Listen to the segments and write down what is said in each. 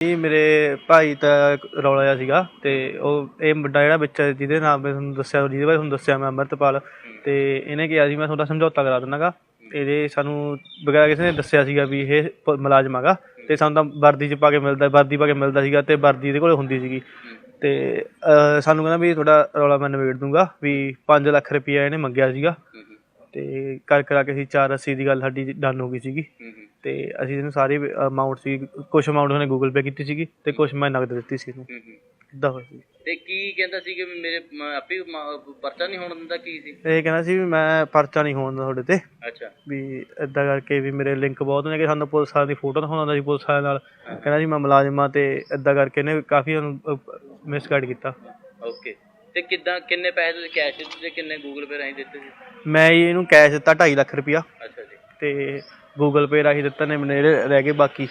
ਇਹ ਮੇਰੇ ਭਾਈ ਦਾ ਰੌਲਾ ਜਿਹਾ ਸੀਗਾ ਤੇ ਉਹ ਇਹ ਮੁੰਡਾ ਜਿਹੜਾ ਵਿੱਚ ਜਿਹਦੇ ਨਾਮ ਮੈਂ ਤੁਹਾਨੂੰ ਦੱਸਿਆ ਜਿਹਦੇ ਬਾਰੇ ਤੁਹਾਨੂੰ ਦੱਸਿਆ ਮੈਂ ਅੰਮ੍ਰਿਤਪਾਲ ਤੇ ਇਹਨੇ ਕਿਹਾ ਸੀ ਮੈਂ ਤੁਹਾਡਾ ਸਮਝੌਤਾ ਕਰਾ ਦਿੰਦਾਗਾ ਇਹਦੇ ਸਾਨੂੰ ਬਗੈਰ ਕਿਸੇ ਨੇ ਦੱਸਿਆ ਸੀਗਾ ਵੀ ਇਹ ਪ- ਮੁਲਾਜ਼ਮ ਹੈਗਾ ਤੇ ਸਾਨੂੰ ਤਾਂ ਵਰਦੀ 'ਚ ਪਾ ਕੇ ਮਿਲਦਾ ਵਰਦੀ ਪਾ ਕੇ ਮਿਲਦਾ ਸੀਗਾ ਤੇ ਵਰਦੀ ਇਹਦੇ ਕੋਲ ਹੁੰਦੀ ਸੀਗੀ। ਤੇ ਅਹ, ਸਾਨੂੰ ਕਹਿੰਦਾ ਵੀ ਤੁਹਾਡਾ ਰੌਲਾ ਮੈਂ ਨਿਬੇੜ ਦੂੰਗਾ ਵੀ 5 ਲੱਖ ਰੁਪਈਆ ਇਹਨੇ ਮੰਗਿਆ ਸੀਗਾ। ਤੇ ਕਰ ਕਰਾ ਕੇ ਅਸੀਂ 480 ਦੀ ਗੱਲ ਸਾਡੀ ਡਨ ਹੋ ਗਈ ਸੀਗੀ। ਤੇ ਅਸੀਂ ਇਹਨੂੰ ਸਾਰੀ ਅਮਾਉਂਟ ਸੀ ਕੁਝ ਅਮਾਉਂਟ ਉਹਨੇ ਗੂਗਲ ਪੇ ਕੀਤੀ ਸੀਗੀ ਤੇ ਕੁਝ ਮੈਂ ਨਗਦ ਦਿੱਤੀ ਸੀ ਇਹਨੂੰ। ਇਦਾਂ ਹੋਇਆ ਸੀ। ਤੇ ਕੀ ਕਹਿੰਦਾ ਸੀ ਕਿ ਮੇਰੇ ਆਪੇ ਪਰਚਾ ਨਹੀਂ ਹੋਣ ਦਿੰਦਾ ਕੀ ਸੀ? ਇਹ ਕਹਿੰਦਾ ਸੀ ਵੀ ਮੈਂ ਪਰਚਾ ਨਹੀਂ ਹੋਣ ਦਿੰਦਾ ਤੁਹਾਡੇ ਤੇ। ਅੱਛਾ। ਵੀ ਇਦਾਂ ਕਰਕੇ ਵੀ ਮੇਰੇ ਲਿੰਕ ਬਹੁਤ ਨੇ ਕਿ ਸਾਨੂੰ ਪੁਲਿਸ ਵਾਲਿਆਂ ਦੀ ਫੋਟੋ ਦਿਖਾਉਂਦਾ ਸੀ ਪੁਲਿਸ ਵਾਲਿਆਂ ਨਾਲ। ਕਹਿੰਦਾ ਸੀ ਮੈਂ ਮੁਲਾਜ਼ਮਾਂ ਤੇ ਇਦਾਂ ਕਰਕੇ ਇਹਨੇ ਕਾਫੀ ਉਹਨੂੰ ਮਿਸਗਾਈਡ ਕੀਤਾ। ਓਕੇ। ਤੇ ਕਿੱਦਾਂ ਕਿੰਨੇ ਪੈਸੇ ਤੁਸੀਂ ਕੈਸ਼ ਦਿੱਤੇ ਕਿੰਨੇ ਗੂਗਲ ਪੇ ਰਾਹੀਂ ਦਿੱਤੇ ਸੀ? ਮੈਂ ਜੀ ਇਹਨੂੰ ਕੈਸ਼ ਦਿੱਤਾ 2.5 ਲੱਖ ਰੁਪਇਆ। ਅੱਛਾ ਜੀ। ਤੇ ਗੂਗਲ ਪੇ ਰਾਹੀਂ ਦਿੱਤਾ ਨੇ ਮੇਰੇ ਜਿਹੜੇ ਰਹਿ ਗਏ ਬਾਕੀ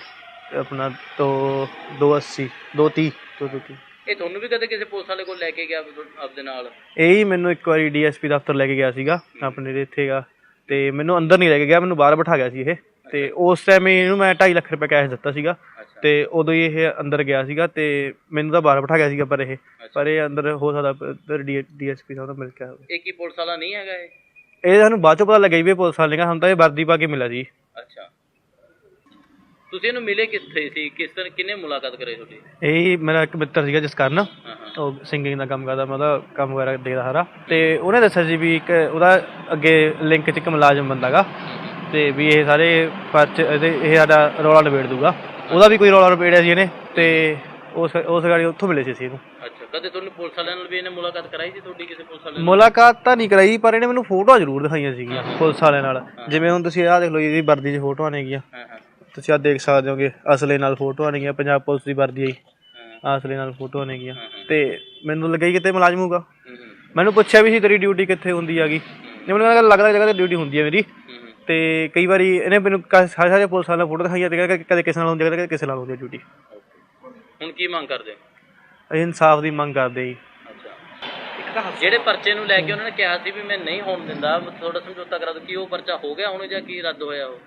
ਆਪਣਾ ਤੋਂ 280 230 230 ਇਹ ਤੁਹਾਨੂੰ ਵੀ ਕਦੇ ਕਿਸੇ ਪੁਲਿਸ ਵਾਲੇ ਕੋਲ ਲੈ ਕੇ ਗਿਆ ਤੁਹਾ- ਆਪਦੇ ਨਾਲ? ਇਹ ਹੀ ਮੈਨੂੰ ਇੱਕ ਵਾਰੀ ਡੀਐਸਪੀ ਦਫ਼ਤਰ ਲੈ ਕੇ ਗਿਆ ਸੀਗਾ ਆਪਣੇ ਦੇ ਇੱਥੇਗਾ ਤੇ ਮੈਨੂੰ ਅੰਦਰ ਨਹੀਂ ਲੈ ਕੇ ਗਿਆ ਮੈਨੂੰ ਬਾਹਰ ਬਿਠਾ ਗਿਆ ਸੀ ਇਹ। ਤੇ ਉਸ ਟਾਈਮ ਇਹਨੂੰ ਮੈਂ 2.5 ਲੱਖ ਰੁਪਏ ਕੈਸ਼ ਦਿੱਤਾ ਸੀਗਾ। ਤੇ ਉਦੋਂ ਹੀ ਇਹ ਅੰਦਰ ਗਿਆ ਸੀਗਾ ਤੇ ਮੈਨੂੰ ਤਾਂ ਬਾਹਰ ਬਿਠਾ ਗਿਆ ਸੀਗਾ ਪਰ ਇਹ। ਪਰ ਇਹ ਅੰਦਰ ਹੋ ਸਕਦਾ ਡੀਐਸਪੀ ਸਾਹਿਬ ਨਾਲ ਮਿਲ ਕੇ ਹੋਵੇ ਇਹ ਕੀ ਪੁਲਿਸ ਵਾਲਾ ਨਹੀਂ ਹੈਗਾ ਇਹ? ਇਹ ਸਾਨੂੰ ਬਾਅਦ ਚੋਂ ਪਤਾ ਲੱਗਿਆ ਵੀ ਪੁਲਿਸ ਵਾਲੇ ਨੇ ਸਾਨੂੰ ਤਾਂ ਇਹ ਵਰਦੀ ਪਾ ਕੇ ਮਿਲਿਆ ਜੀ। ਅੱਛਾ। ਤੁਸੀਂ ਇਹਨੂੰ ਮਿਲੇ ਕਿੱਥੇ ਸੀ? ਕਿਸ ਤਰ੍ਹਾਂ ਕਿੰਨੇ ਮੁਲਾਕਾਤ ਕਰੇ ਤੁਹਾਡੀ? ਇਹ ਮੇਰਾ ਇੱਕ ਮਿੱਤਰ ਸੀਗਾ ਜਿਸ ਕਾਰਨ ਉਹ ਸਿੰਗਿੰਗ ਦਾ ਕੰਮ ਕਰਦਾ ਮੈਂ ਉਹਦਾ ਕੰਮ ਵਗੈਰਾ ਦੇਖਦਾ ਸਾਰਾ। ਤੇ ਉਹਨੇ ਦੱਸਿਆ ਸੀ ਵੀ ਇੱਕ ਉਹਦਾ ਅੱਗੇ ਲਿੰਕ 'ਚ ਇੱਕ ਮੁਲਾਜ਼ਮ ਬੰਦਾਗਾ ਤੇ ਵੀ ਇਹ ਸਾਰੇ ਪਰਚ ਇਹਦੇ ਇਹ ਸਾਡਾ ਰੌਲਾ ਨਿਬੇੜ ਦੂਗਾ। ਉਹਦਾ ਵੀ ਕੋਈ ਰੌਲਾ ਨਿਬੇੜਿਆ ਸੀ ਇਹਨੇ। ਤੇ ਉਸ ਉਸ ਗਾੜੀ ਉੱਥੋਂ ਮਿਲੇ ਸੀ ਅਸੀਂ ਇਹਨੂੰ। ਅੱਛਾ ਕਦੇ ਤੁਹਾਨੂੰ ਪੁਲਿਸ ਵਾਲਿਆਂ ਨਾਲ ਵੀ ਇਹਨੇ ਮੁਲਾਕਾਤ ਕਰਾਈ ਸੀ? ਤੁਹਾਡੀ ਕਿਸੇ ਪੁਲਿਸ ਵਾਲੇ ਨਾਲ? ਮੁਲਾਕਾਤ ਤਾਂ ਨਹੀਂ ਕਰਾਈ ਪਰ ਇਹਨੇ ਮੈਨੂੰ ਫੋਟੋਆਂ ਜ਼ਰੂਰ ਦਿਖਾਈਆਂ ਸੀਗੀਆਂ ਪੁਲਿਸ ਵਾਲਿਆਂ ਨਾਲ। ਜਿਵੇਂ ਹੁਣ ਤੁਸੀਂ ਆਹ ਦੇਖ ਲਓ ਇਹਦੀ ਵਰਦੀ 'ਚ ਫੋਟੋਆਂ ਨੇਗੀਆਂ ਹਾਂ ਹਾਂ। ਤੁਸੀਂ ਆਹ ਦੇਖ ਸਕਦੇ ਹੋਗੇ ਅਸਲੇ ਨਾਲ ਫੋਟੋਆਂ ਨੇਗੀਆਂ ਪੰਜਾਬ ਪੁਲਿਸ ਦੀ ਵਰਦੀ ਆਈ। ਹਾਂ। ਅਸਲੇ ਨਾਲ ਫੋਟੋਆਂ ਨੇਗੀਆਂ ਤੇ ਮੈਨੂੰ ਲੱਗਾ ਹੀ ਕਿਤੇ ਮੁਲਾਜ਼ਮ ਹੋਊਗਾ। ਹੂੰ ਹੂੰ। ਮੈਨੂੰ ਪੁੱਛਿਆ ਵੀ ਸੀ ਤੇਰੀ ਡਿਊਟੀ ਕਿੱਥੇ ਹੁੰਦੀ ਹੈਗੀ ਜੇ ਮੈਨੂੰ ਕਹਿੰਦਾ ਲੱਗਦਾ ਜਗ੍ਹਾ ਤੇ ਡਿਊਟੀ ਹੁੰਦੀ ਹੈ ਮੇਰੀ। ਹੂੰ ਹੂੰ। ਤੇ ਕਈ ਵਾਰੀ ਇਹਨੇ ਮੈਨੂੰ ਕ- ਸਾਰੇ ਸਾਰੇ ਪੁਲਿਸ ਵਾਲਿਆਂ ਫੋਟੋ ਦਿਖਾਈਆਂ ਤੇ ਕਹਿੰਦਾ ਕਿ ਕਦੇ ਕਿਸੇ ਨਾਲ ਹੁੰਦੀ ਹੈ ਕਦੇ ਕਿਸੇ ਨਾਲ ਹੁੰਦੀ ਹੈ ਡਿਊਟੀ. ਹੁਣ ਕੀ ਮੰਗ ਕਰਦੇ ਅਸੀਂ ਇਨਸਾਫ ਦੀ ਮੰਗ ਕਰਦੇ ਜੀ। ਅੱਛਾ। ਜਿਹੜੇ ਪਰਚੇ ਨੂੰ ਲੈ ਕੇ ਉਹਨਾਂ ਨੇ ਕਿਹਾ ਸੀ ਵੀ ਮੈਂ ਨਹੀਂ ਹੋਣ ਦਿੰਦਾ ਥੋੜਾ ਸਮਝੌਤਾ ਕਰਾ ਦੋ ਕੀ ਉਹ ਪਰਚਾ ਹੋ ਗਿਆ ਹੁਣ ਜਾਂ ਕੀ ਰੱਦ ਹੋਇਆ ਉਹ?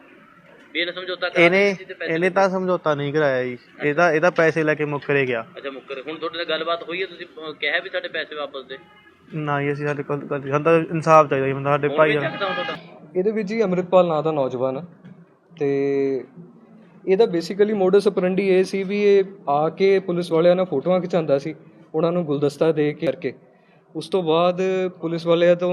ਵੀ ਇਹਨੇ ਸਮਝੌਤਾ ਕਰਾ ਇਹਨੇ ਦਿੱਤੀ ਸੀ ਤੇ ਪੈਸੇ ਇਹਨੇ ਤਾਂ ਸਮਝੌਤਾ ਨਹੀਂ ਕਰਾਇਆ ਜੀ। ਇਹਦਾ ਇਹਦਾ ਪੈਸੇ ਲੈ ਕੇ ਮੁੱਕਰੇ ਗਿਆ। ਅੱਛਾ ਮੁੱਕਰ। ਹੁਣ ਤੁਹਾਡੇ ਨਾਲ ਗੱਲਬਾਤ ਹੋਈ ਹੈ ਤੁਸੀਂ ਅਹ, ਕਿਹਾ ਵੀ ਸਾਡੇ ਪੈਸੇ ਵਾਪਸ ਦੇ। ਨਾ ਜੀ ਅਸੀਂ ਸਾਡੇ ਕੋਲ ਗੱਲ- ਸਾਨੂੰ ਤਾਂ ਇਨਸਾਫ ਚਾਹੀਦਾ ਜੀ ਬੰਦਾ ਸਾਡੇ ਹੁਣ ਭਾਈ ਵੀ ਦਾ ਚੱਕਦਾ ਹੁਣ ਤੁਹਾਡਾ। ਇਹਦੇ ਵਿੱਚ ਜੀ ਅੰਮ੍ਰਿਤਪਾਲ ਨਾਂ ਦਾ ਨੌਜਵਾਨ ਆ ਤੇ ਇਹਦਾ ਬੇਸਿਕਲੀ ਮੋਡਸ ਅਪਰੈਂਡੀ ਇਹ ਸੀ ਵੀ ਇਹ ਆ ਕੇ ਪੁਲਿਸ ਵਾਲਿਆਂ ਨਾਲ ਫੋਟੋਆਂ ਖਿਚਾਉਂਦਾ ਸੀ, ਉਹਨਾਂ ਨੂੰ ਗੁਲਦਸਤਾ ਦੇ ਕੇ ਕਰਕੇ। ਉਸ ਤੋਂ ਬਾਅਦ ਪੁਲਿਸ ਵਾਲਿਆਂ ਤੋਂ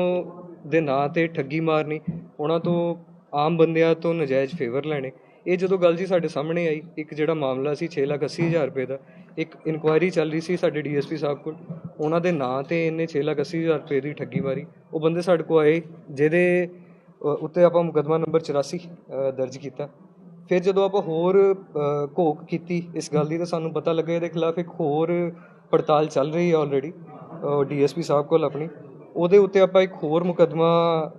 ਦੇ ਨਾਂ ਤੇ ਠੱਗੀ ਮਾਰਨੀ, ਉਹਨਾਂ ਤੋਂ ਆਮ ਬੰਦਿਆਂ ਤੋਂ ਨਜਾਇਜ਼ ਫੇਵਰ ਲੈਣੇ। ਇਹ ਜਦੋਂ ਗੱਲ ਜੀ ਸਾਡੇ ਸਾਹਮਣੇ ਆਈ, ਇੱਕ ਜਿਹੜਾ ਮਾਮਲਾ ਸੀ 6 ਲੱਖ ਅੱਸੀ ਹਜ਼ਾਰ ਰੁਪਏ ਦਾ, ਇੱਕ ਇਨਕੁਆਇਰੀ ਚੱਲ ਰਹੀ ਸੀ ਸਾਡੇ ਡੀਐਸਪੀ ਸਾਹਿਬ ਕੋਲ, ਉਹਨਾਂ ਦੇ ਨਾਂ ਤੇ ਇਹਨੇ 6 ਲੱਖ ਅੱਸੀ ਹਜ਼ਾਰ ਰੁਪਏ ਦੀ ਠੱਗੀ ਮਾਰੀ। ਉਹ ਬੰਦੇ ਸਾਡੇ ਕੋਲ ਆਏ, ਜਿਹਦੇ ਉੱਤੇ ਆਪਾਂ ਮੁਕੱਦਮਾ ਨੰਬਰ 84 ਦਰਜ ਕੀਤਾ। ਫਿਰ ਜਦੋਂ ਆਪਾਂ ਹੋਰ ਘੋਖ ਕੀਤੀ ਇਸ ਗੱਲ ਦੀ ਤਾਂ ਸਾਨੂੰ ਪਤਾ ਲੱਗਾ ਇਹਦੇ ਖਿਲਾਫ ਇੱਕ ਹੋਰ ਪੜਤਾਲ ਚੱਲ ਰਹੀ ਹੈ ਆਲਰੇਡੀ ਡੀਐਸਪੀ ਸਾਹਿਬ ਕੋਲ ਆਪਣੀ। ਉਹਦੇ ਉੱਤੇ ਆਪਾਂ ਇੱਕ ਹੋਰ ਮੁਕੱਦਮਾ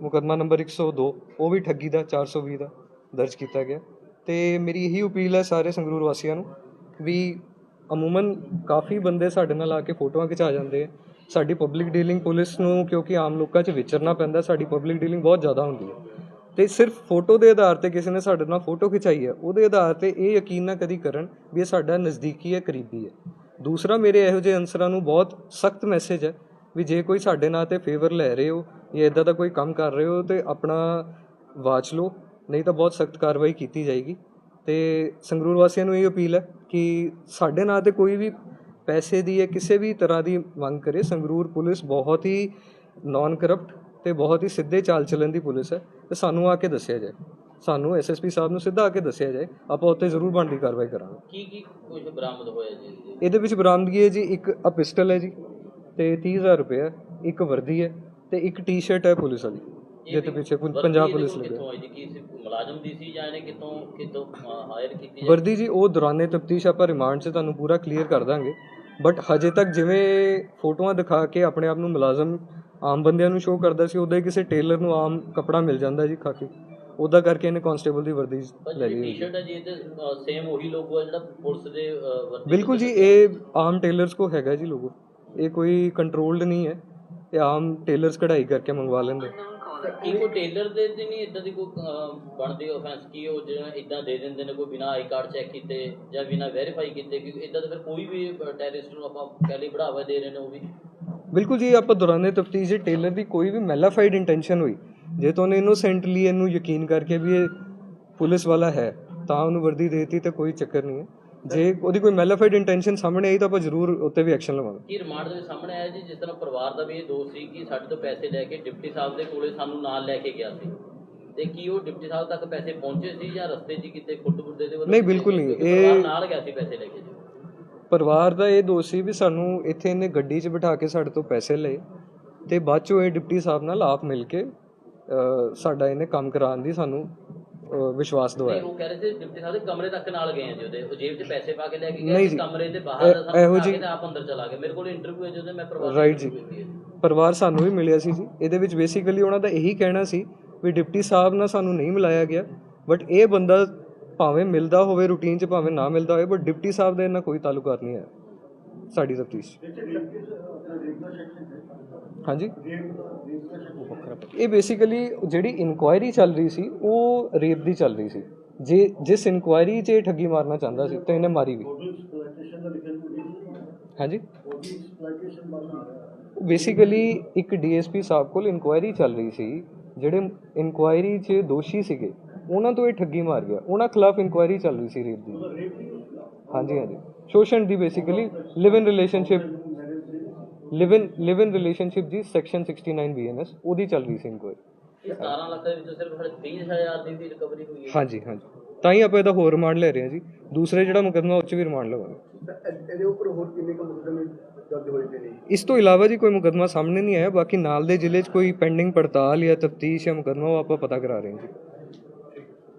ਮੁਕੱਦਮਾ ਨੰਬਰ 102 ਉਹ ਵੀ ਠੱਗੀ ਦਾ 420 ਦਾ ਦਰਜ ਕੀਤਾ ਗਿਆ। ਤੇ ਮੇਰੀ ਇਹੀ ਅਪੀਲ ਹੈ ਸਾਰੇ ਸੰਗਰੂਰ ਵਾਸੀਆਂ ਨੂੰ ਵੀ ਅਮੂਮਨ ਕਾਫੀ ਬੰਦੇ ਸਾਡੇ ਨਾਲ ਆ ਕੇ ਫੋਟੋਆਂ ਖਿਚਾ ਜਾਂਦੇ ਆ। ਸਾਡੀ ਪਬਲਿਕ ਡੀਲਿੰਗ ਪੁਲਿਸ ਨੂੰ ਕਿਉਂਕਿ ਆਮ ਲੋਕਾਂ 'ਚ ਵਿਚਰਨਾ ਪੈਂਦਾ, ਸਾਡੀ ਪਬਲਿਕ ਡੀਲਿੰਗ ਬਹੁਤ ਜ਼ਿਆਦਾ ਹੁੰਦੀ ਹੈ ਤੇ ਸਿਰਫ ਫੋਟੋ ਦੇ ਆਧਾਰ ਤੇ ਕਿਸੇ ਨੇ ਸਾਡੇ ਨਾਲ ਫੋਟੋ ਖਿਚਾਈ ਹੈ, ਉਹਦੇ ਆਧਾਰ ਤੇ ਇਹ ਯਕੀਨ ਨਾ ਕਦੀ ਕਰਨ ਵੀ ਇਹ ਸਾਡਾ ਨਜ਼ਦੀਕੀ ਹੈ, ਕਰੀਬੀ ਹੈ। ਦੂਸਰਾ, ਮੇਰੇ ਇਹੋ ਜਿਹੇ ਅਨਸਰਾਂ ਨੂੰ ਬਹੁਤ ਸਖਤ ਮੈਸੇਜ ਹੈ ਵੀ ਜੇ ਕੋਈ ਸਾਡੇ ਨਾਂ ਤੇ ਫੇਵਰ ਲੈ ਰਹੇ ਹੋ ਜਾਂ ਇਦਾਂ ਦਾ ਕੋਈ ਕੰਮ ਕਰ ਰਹੇ ਹੋ ਤੇ ਆਪਣਾ ਵਾਚ ਲਓ, ਨਹੀਂ ਤਾਂ ਬਹੁਤ ਸਖਤ ਕਾਰਵਾਈ ਕੀਤੀ ਜਾਏਗੀ। ਤੇ ਸੰਗਰੂਰ ਵਾਸੀਆਂ ਨੂੰ ਇਹ ਅਪੀਲ ਹੈ ਕਿ ਸਾਡੇ ਨਾਂ ਤੇ ਕੋਈ ਵੀ ਪੈਸੇ ਦੀ ਜਾਂ ਕਿਸੇ ਵੀ ਤਰ੍ਹਾਂ ਦੀ ਮੰਗ ਕਰੇ, ਸੰਗਰੂਰ ਪੁਲਿਸ ਬਹੁਤ ਹੀ ਨਾਨ ਕਰਪਟ ਤੇ ਬਹੁਤ ਹੀ ਸਿੱਧੇ ਚਾਲ ਚੱਲਣ ਦੀ ਪੁਲਿਸ ਹੈ ਤੇ ਸਾਨੂੰ ਆ ਕੇ ਦੱਸਿਆ ਜਾਏ। ਸਾਨੂੰ ਐਸਐਸਪੀ ਸਾਹਿਬ ਨੂੰ ਸਿੱਧਾ ਆ ਕੇ ਦੱਸਿਆ ਜਾਏ ਆਪਾਂ ਉੱਤੇ ਜ਼ਰੂਰ ਬਣਦੀ ਕਾਰਵਾਈ ਕਰਾਂਗੇ। ਕੀ ਕੀ ਕੁਝ ਬਰਾਮਦ ਹੋਇਆ ਜੀ? ਇਹਦੇ? ਵਿੱਚ ਬਰਾਮਦਗੀ ਹੈ ਜੀ ਇੱਕ ਆ ਪਿਸਟਲ ਹੈ ਜੀ ਤੇ 30000 ਰੁਪਏ ਹੈ ਇੱਕ ਵਰਦੀ ਹੈ ਤੇ ਇੱਕ ਟੀ-ਸ਼ਰਟ ਹੈ ਪੁਲਿਸ ਵਾਲੀ ਜਿਹਦੇ ਪਿੱਛੇ ਪੰਜਾਬ ਪੁਲਿਸ ਲੱਗਿਆ ਕਿੱਥੋਂ ਆਈ ਜੀ? ਕੀ ਮੁਲਾਜ਼ਮ ਦੀ ਸੀ ਜਾਂ ਇਹਨੇ ਕਿਤੋਂ ਕਿਤੋਂ ਹਾਇਰ ਕੀਤੀ ਵਰਦੀ ਜੀ ਉਹ ਦੌਰਾਨੇ ਤਫਤੀਸ਼ ਆਪਾਂ ਰਿਮਾਂਡ 'ਚ ਤੁਹਾਨੂੰ ਪੂਰਾ ਕਲੀਅਰ ਕਰ ਦਾਂਗੇ ਬਟ ਹਜੇ ਤੱਕ ਜਿਵੇਂ ਫੋਟੋਆਂ ਦਿਖਾ ਕੇ ਆਪਣੇ ਆਪ ਨੂੰ ਮੁਲਾਜ਼ਮ ਆਮ ਬੰਦਿਆਂ ਨੂੰ ਸ਼ੋਅ ਕਰਦਾ ਸੀ ਉਹਦਾ ਕਿਸੇ ਟੇਲਰ ਨੂੰ ਆਮ ਕੱਪੜਾ ਮਿਲ ਜਾਂਦਾ ਜੀ ਖਾ ਕੇ। ਉਹਦਾ ਕਰਕੇ ਇਹਨੇ ਕਾਂਸਟੇਬਲ ਦੀ ਵਰਦੀ ਲੈ ਜਿਹੜੀ ਲਈ ਟੀ-ਸ਼ਰਟ ਹੈ ਜੀ ਇਹਦੇ ਸੇਮ ਉਹੀ ਲੋਗੋ ਹੈ ਜਿਹੜਾ ਪੁਲਿਸ ਦੇ ਅਹ, ਵਰਦੀ ਬਿਲਕੁਲ ਜੀ ਇਹ ਆਮ ਟੇਲਰਸ ਕੋ ਹੈਗਾ ਜੀ ਲੋਗੋ ਇਹ ਕੋਈ ਕੰਟਰੋਲਡ ਨਹੀਂ ਹੈ। ਇਹ ਆਮ ਟੇਲਰਸ ਕਢਾਈ ਕਰਕੇ ਮੰਗਵਾ ਲੈਂਦੇ। ਕੀ ਕੋਈ ਟੇਲਰ ਦੇ ਤੇ ਨਹੀਂ ਇਦਾਂ ਦੀ ਕੋਈ ਬਣਦੀ ਆਫੈਂਸ ਕੀ ਉਹ ਜਿਵੇਂ ਇਦਾਂ ਦੇ ਦਿੰਦੇ ਨੇ ਕੋਈ ਬਿਨਾ ਆਈ ਕਾਰਡ ਚੈੱਕ ਕੀਤੇ ਜਾਂ ਬਿਨਾ ਵੈਰੀਫਾਈ ਕੀਤੇ ਕਿ ਇਦਾਂ ਤਾਂ ਫਿਰ ਕੋਈ ਵੀ ਟੈਰਰਿਸਟ ਨੂੰ ਆਪਾਂ ਕਹਿ ਲਈ ਬੜਾਵਾ ਦੇ ਰਹੇ ਨੇ ਉਹ ਵੀ। ਬਿਲਕੁਲ ਜੀ ਆਪਾਂ ਦੌਰਾਨੇ ਤਫਤੀਸ਼ ਟੇਲਰ ਦੀ ਕੋਈ ਵੀ ਮੈਲਾਫਾਈਡ ਇੰਟੈਂਸ਼ਨ ਹੋਈ ਜੇ ਤੁਹਾਨੂੰ ਇਨੋਸੈਂਟਲੀ ਇਹਨੂੰ ਯਕੀਨ ਕਰਕੇ ਵੀ ਇਹ ਪੁਲਿਸ ਵਾਲਾ ਹੈ ਤਾਂ ਉਹਨੂੰ ਵਰਦੀ ਦੇਤੀ ਤੇ ਕੋਈ ਚੱਕਰ ਨਹੀਂ ਹੈ। ਜੇ ਉਹਦੀ ਕੋਈ ਮੈਲਾਫਾਈਡ ਇੰਟੈਂਸ਼ਨ ਸਾਹਮਣੇ ਆਈ ਤਾਂ ਆਪਾਂ ਜ਼ਰੂਰ ਉੱਤੇ ਵੀ ਐਕਸ਼ਨ ਲਵਾਂਗੇ। ਕੀ ਰਿਮਾਂਡ ਦੇ ਸਾਹਮਣੇ ਆਇਆ ਜੀ ਜਿਸ ਤਰ੍ਹਾਂ ਪਰਿਵਾਰ ਦਾ ਵੀ ਇਹ ਦੋਸ਼ ਸੀ ਕਿ ਸਾਡੇ ਤੋਂ ਪੈਸੇ ਲੈ ਕੇ ਡਿਪਟੀ ਸਾਹਿਬ ਦੇ ਕੋਲੇ ਸਾਨੂੰ ਨਾਲ ਲੈ ਕੇ ਗਿਆ ਸੀ। ਤੇ ਕੀ ਉਹ ਡਿਪਟੀ ਸਾਹਿਬ ਤੱਕ ਪੈਸੇ ਪਹੁੰਚੇ ਸੀ ਜਾਂ ਰਸਤੇ 'ਚ ਕਿਤੇ ਖੁੱਟ ਖੁੱਟੇ ਦੇ ਨਹੀਂ, ਬਿਲਕੁਲ ਨਹੀਂ। ਇਹ- ਨਾਲ ਗਿਆ ਸੀ ਪੈਸੇ ਲੈ ਕੇ ਜੀ? ਪਰਿਵਾਰ ਦਾ ਇਹ ਦੋਸ਼ ਸੀ ਵੀ ਸਾਨੂੰ ਇੱਥੇ ਇਹਨੇ ਗੱਡੀ 'ਚ ਬਿਠਾ ਕੇ ਸਾਡੇ ਤੋਂ ਪੈਸੇ ਲਏ ਤੇ ਬਾਅਦ ਚੋਂ ਇਹ ਡਿਪਟੀ ਸਾਹਿਬ ਨਾਲ ਆਪ ਮਿਲ ਕੇ ਸਾਡਾ ਇਹਨੇ ਕੰਮ ਕਰਾਉਣ ਦੀ ਸਾਨੂੰ ਵਿਸ਼ਵਾਸ ਦਿਵਾਇਆ ਉਹ ਕਹਿ ਰਹੇ ਸੀ ਡਿਪਟੀ ਸਾਹਿਬ ਦੇ ਕਮਰੇ ਤੱਕ ਨਾਲ ਗਏ ਆ ਜੀ ਉਹਦੇ ਉਹ ਜੇਬ 'ਚ ਪੈਸੇ ਪਾ ਕੇ ਲੈ ਕੇ ਗਏ। ਕਮਰੇ ਦੇ ਬਾਹਰ ਇਹ- ਸਾਨੂੰ ਜੀ- ਤੇ ਆਪ ਅੰਦਰ ਚਲਾ ਗਏ ਮੇਰੇ ਕੋਲ ਇੰਟਰਵਿਊ ਹੈ ਜਦੋਂ ਮੈਂ ਪਰਿਵਾਰ Right ਜੀ। interview ਕੀਤੀ ਹੈ। ਪਰਿਵਾਰ ਸਾਨੂੰ ਵੀ ਮਿਲਿਆ ਸੀ ਜੀ ਇਹਦੇ ਵਿੱਚ ਬੇਸਿਕਲੀ ਉਹਨਾਂ ਦਾ ਇਹੀ ਕਹਿਣਾ ਸੀ ਵੀ ਡਿਪਟੀ ਸਾਹਿਬ ਨਾਲ ਸਾਨੂੰ ਨਹੀਂ ਮਿਲਾਇਆ ਗਿਆ ਬਟ ਇਹ ਬੰਦਾ ਭਾਵੇਂ ਮਿਲਦਾ ਹੋਵੇ ਰੂਟੀਨ 'ਚ ਭਾਵੇਂ ਨਾ ਮਿਲਦਾ ਹੋਵੇ ਬਟ ਡਿਪਟੀ ਸਾਹਿਬ ਦਾ ਇਹਨਾਂ ਕੋਈ ਤਾਲੁਕਾਤ ਨਹੀਂ ਹੈ, ਸਾਡੀ ਤਫਤੀਸ਼। ਹਾਂਜੀ? ਇਹ ਬੇਸਿਕਲੀ ਜਿਹੜੀ ਇਨਕੁਆਇਰੀ ਚੱਲ ਰਹੀ ਸੀ, ਉਹ ਰੇਪ ਦੀ ਚੱਲ ਰਹੀ ਸੀ। ਜੇ, ਜਿਸ ਇਨਕੁਆਇਰੀ 'ਚ ਇਹ ਠੱਗੀ ਮਾਰਨਾ ਚਾਹੁੰਦਾ ਸੀ, ਤਾਂ ਇਹਨੇ ਮਾਰੀ ਵੀ। ਹਾਂਜੀ? ਬੇਸਿਕਲੀ ਇੱਕ ਡੀਐਸਪੀ ਸਾਹਿਬ ਕੋਲ ਇਨਕੁਆਇਰੀ ਚੱਲ ਰਹੀ ਸੀ, ਜਿਹੜੇ ਇਨਕੁਆਇਰੀ 'ਚ ਦੋਸ਼ੀ ਸੀਗੇ ਉਹਨਾਂ ਤੋਂ ਇਹ ਠੱਗੀ ਮਾਰ ਗਿਆ। ਉਹਨਾਂ ਖਿਲਾਫ ਇਨਕੁਆਇਰੀ ਚੱਲ ਰਹੀ ਸੀ ਰੇਪ ਦੀ। ਹਾਂਜੀ ਹਾਂਜੀ। ਸ਼ੋਸ਼ਣ ਦੀ basically live in relationship live in live in relationship the section 69 BNS ਉਹਦੀ ਚੱਲ ਰਹੀ ਸੀ ਇਨਕੁਆਇਰੀ ਇਹ 17 ਲੱਖ ਦੇ ਵਿੱਚੋਂ ਸਿਰਫ ਹਲੇ 30000 ਦੀ ਵੀ ਰਿਕਵਰੀ ਹੋਈ ਹੈ। ਹਾਂਜੀ ਹਾਂਜੀ। ਤਾਂ ਹੀ ਆਪਾਂ ਇਹਦਾ ਹੋਰ ਰਿਮਾਂਡ ਲੈ ਰਹੇ ਹਾਂ ਜੀ। ਦੂਸਰੇ ਜਿਹੜਾ ਮੁਕੱਦਮਾ ਉਹ 'ਚ ਵੀ ਰਿਮਾਂਡ ਲਵਾਂਗੇ। ਇਹਦੇ ਉੱਪਰ ਹੋਰ ਕਿੰਨੇ ਕੁ ਮੁਕੱਦਮੇ ਦਰਜ ਹੋਏ ਪਏ ਨੇ ਇਸ ਤੋਂ ਇਲਾਵਾ ਜੀ ਕੋਈ ਮੁਕੱਦਮਾ ਸਾਹਮਣੇ ਨਹੀਂ ਆਇਆ। ਬਾਕੀ ਨਾਲ ਦੇ ਜ਼ਿਲ੍ਹੇ 'ਚ ਕੋਈ ਪੈਂਡਿੰਗ ਪੜਤਾਲ ਜਾਂ ਤਫਤੀਸ਼ ਜਾਂ ਮੁਕੱਦਮਾ ਉਹ ਆਪਾਂ ਪਤਾ ਕਰਾ ਰਹੇ ਹਾਂ ਜੀ।